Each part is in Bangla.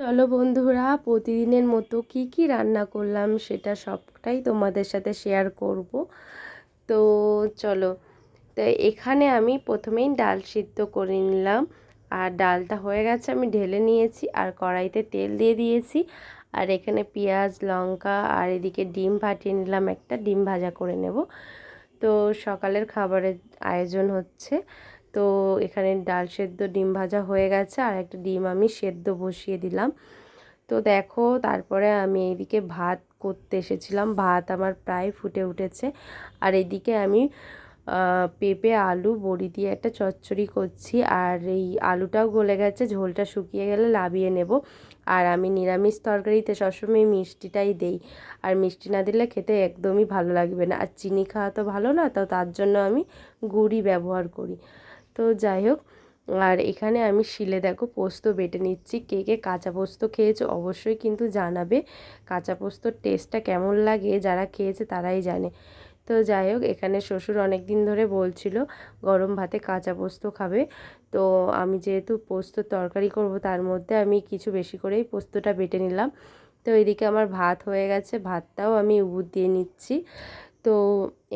চলো বন্ধুরা, প্রতিদিনের মতো কি কি রান্না করলাম সেটা সবটাই তোমাদের সাথে শেয়ার করব। তো চলো, তো এখানে আমি প্রথমেই ডাল সিদ্ধ করে নিলাম। আর ডালটা হয়ে গেছে, আমি ঢেলে নিয়েছি আর কড়াইতে তেল দিয়ে দিয়েছি। আর এখানে পেঁয়াজ, লঙ্কা আর এদিকে ডিম ফাটিয়ে নিলাম, একটা ডিম ভাজা করে নেব। তো সকালের খাবারের আয়োজন হচ্ছে। তো এখানে ডাল সেদ্ধ ডিম ভাজা হয়ে গেছে, আর একটা ডিম আমি সেদ্ধ বসিয়ে দিলাম। তো দেখো, তারপরে আমি এইদিকে ভাত করতে এসেছিলাম, ভাত আমার প্রায় ফুটে উঠেছে। আর এদিকে আমি পেঁপে, আলু, বড়ি দিয়ে একটা চচ্চড়ি করছি, আর এই আলুটাও গলে গেছে, ঝোলটা শুকিয়ে গেলে লাবিয়ে নেব। আর আমি নিরামিষ তরকারিতে সবসময় মিষ্টিটাই দেই, আর মিষ্টি না দিলে খেতে একদমই ভালো লাগবে না। আর চিনি খাওয়া তো ভালো না, তো তার জন্য আমি গুড়ি ব্যবহার করি। তো যাই হোক, আর এখানে আমি শিলে দেখো পোস্ত বেটে নিচ্ছি। কে কে কাঁচা পোস্ত খেয়েছো অবশ্যই কিন্তু জানাবে। কাঁচা পোস্তর টেস্টটা কেমন লাগে, যারা খেয়েছে তারাই জানে। তো যাই হোক, এখানে শ্বশুর অনেক দিন ধরে বলছিল, গরম ভাতে কাঁচা পোস্ত খাবে। তো আমি যেহেতু পোস্ত তরকারি করব, তার মধ্যে আমি কিছু বেশি করেই পোস্তটা বেটে নিলাম। তো এদিকে আমার ভাত হয়ে গেছে, ভাতটাও আমি উবুর দিয়ে নিচ্ছি। তো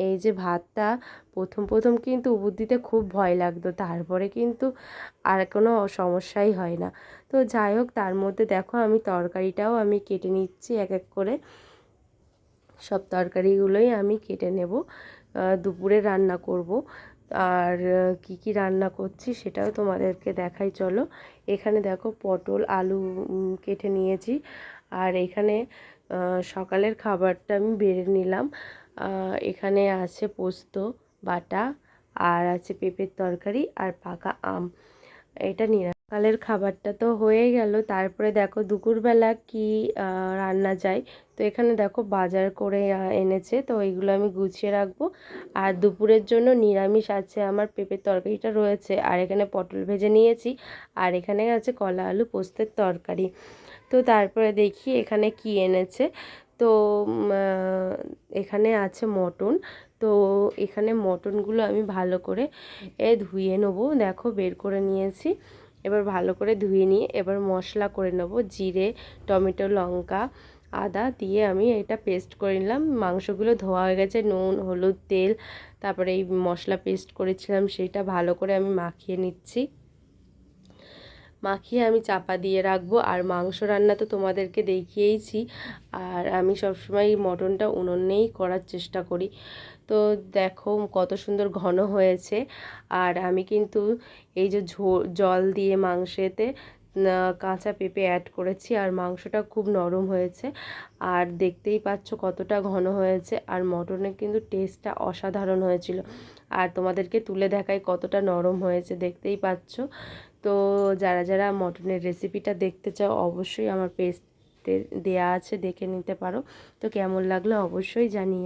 এই যে ভাতটা প্রথম প্রথম কিন্তু উবুর দিতে খুব ভয় লাগতো। তারপরে কিন্তু আর কোনো সমস্যাই হয় না। তো যাই হোক, তার মধ্যে দেখো আমি তরকারিটাও আমি কেটে নিচ্ছি এক এক করে। সব তরকারিগুলোই আমি কেটে নেব। দুপুরে রান্না করব। আর কি কি রান্না করছি সেটাও তোমাদেরকে দেখাই, চলো। এখানে দেখো পটল, আলু কেটে নিয়েছি। আর এখানে সকালের খাবারটা আমি বেড়ে নিলাম। এখানে আছে পোস্ত, বাটা, আর আছে পেঁপের তরকারি আর পাকা আম। এটা নিরাকালের খাবারটা তো হয়ে গেল। তারপরে দেখো দুপুরবেলা কি রান্না যায়। তো এখানে দেখো বাজার করে এনেছে। তো এইগুলো আমি গুছিয়ে রাখব। আর দুপুরের জন্য নিরামিষ আছে আমার পেঁপের তরকারিটা রয়েছে। আর এখানে পটল ভেজে নিয়েছি। আর এখানে আছে কলা আলু পোস্তের তরকারি। তো তারপরে দেখি এখানে কি এনেছে। তো এখানে আছে মটন। তো, এখানে মটনগুলো আমি ভালো করে, এ, ধুয়ে নেব। দেখো, বের করে নিয়েছি। এবার ভালো করে ধুয়ে নিয়ে এবার মশলা করে নেব। জিরে, টমেটো, লঙ্কা, আদা দিয়ে আমি এটা পেস্ট করে নিলাম। মাংসগুলো ধোয়া হয়ে গেছে, নুন, হলুদ, তেল। তারপরে এই মশলা পেস্ট করেছিলাম, সেটা ভালো করে আমি মাখিয়ে নিচ্ছি। মাখিয়ে আমি চাপা দিয়ে রাখব। আর মাংস রান্না তো তোমাদেরকে দেখিয়েইছি। আর আমি সবসময় মটনটা উনুনেই করার চেষ্টা করি। তো দেখো কত সুন্দর ঘন হয়েছে। আর আমি কিন্তু এই যে জল দিয়ে মাংসেতে কাঁচা পেঁপে অ্যাড করেছি। আর মাংসটা খুব নরম হয়েছে। আর দেখতেই পাচ্ছ কতটা ঘন হয়েছে। আর মটনের কিন্তু টেস্টটা অসাধারণ হয়েছিল। আর তোমাদেরকে তুলে দেখায় কতটা নরম হয়েছে। দেখতেই পাচ্ছ। তো যারা যারা মটনের রেসিপিটা দেখতে চাও, অবশ্যই আমার পেস্টে দেয়া আছে, দেখে নিতে পারো। তো কেমন লাগল অবশ্যই জানিও।